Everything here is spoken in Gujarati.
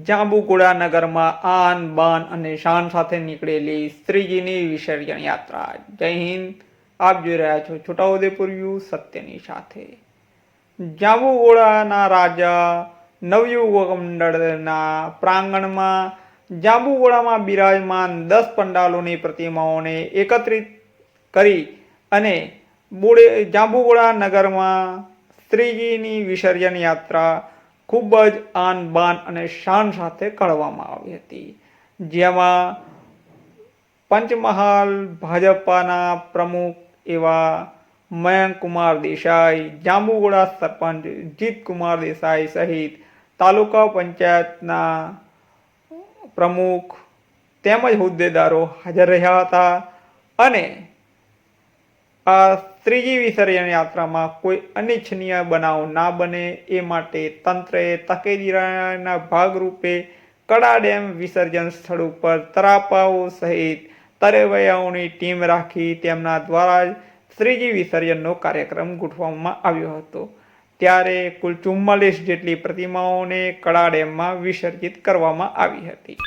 જાંબુગુડા નગરમાં આન, બાન અને શાન સાથે નીકળેલી શ્રીજીની વિસર્જન યાત્રા. જય હિન્દ. આપ જોઈ રહ્યા છો છોટાઉદેપુર વ્યૂ સત્યની સાથે. જાંબુગોળાના રાજા નવયુવક મંડળના પ્રાંગણમાં જાંબુગોળામાં બિરાજમાન દસ પંડાલોની પ્રતિમાઓને એકત્રિત કરી અને બોડે જાંબુગોળા નગરમાં શ્રીજીની વિસર્જન યાત્રા ખૂબ જ આન બાન અને શાન સાથે કાઢવામાં આવી હતી. જેમાં પંચમહાલ ભાજપાના પ્રમુખ એવા મયંક કુમાર દેસાઈ, જાંબુગોડા સરપંચ જીતકુમાર દેસાઈ સહિત તાલુકા પંચાયતના પ્રમુખ તેમજ હોદ્દેદારો હાજર રહ્યા હતા અને આ ત્રીજી વિસર્જન યાત્રામાં કોઈ અનિચ્છનીય બનાવ ના બને એ માટે તંત્રએ તકેદીના ભાગરૂપે કડા ડેમ વિસર્જન સ્થળ ઉપર તરાપાઓ સહિત તરવૈયાઓની ટીમ રાખી તેમના દ્વારા જ ત્રીજી વિસર્જનનો કાર્યક્રમ ગોઠવવામાં આવ્યો હતો. ત્યારે કુલ ચુમ્માલીસ જેટલી પ્રતિમાઓને કડા ડેમમાં વિસર્જિત કરવામાં આવી હતી.